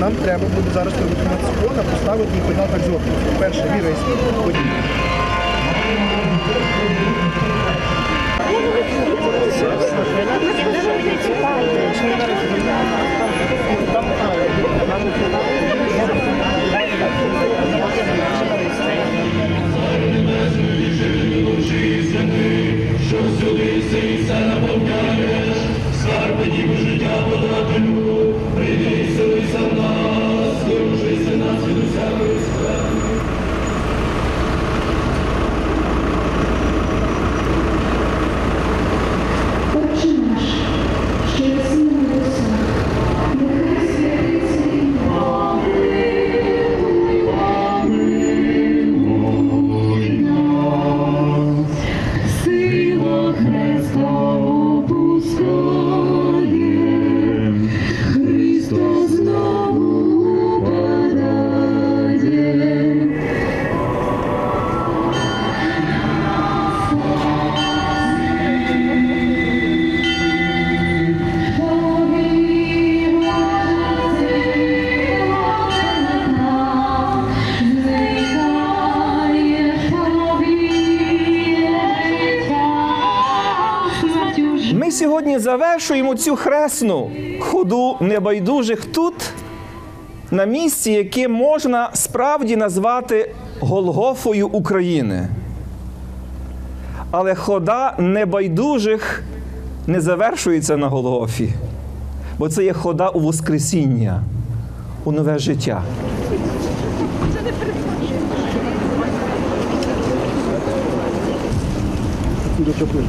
нам треба буде зараз виконати закон, поставити їх на так зробити. Перше, віра і Ми сьогодні завершуємо цю хресну ходу небайдужих тут, на місці, яке можна справді назвати Голгофою України. Але хода небайдужих не завершується на Голгофі, бо це є хода у Воскресіння, у нове життя. Дуже чапливо.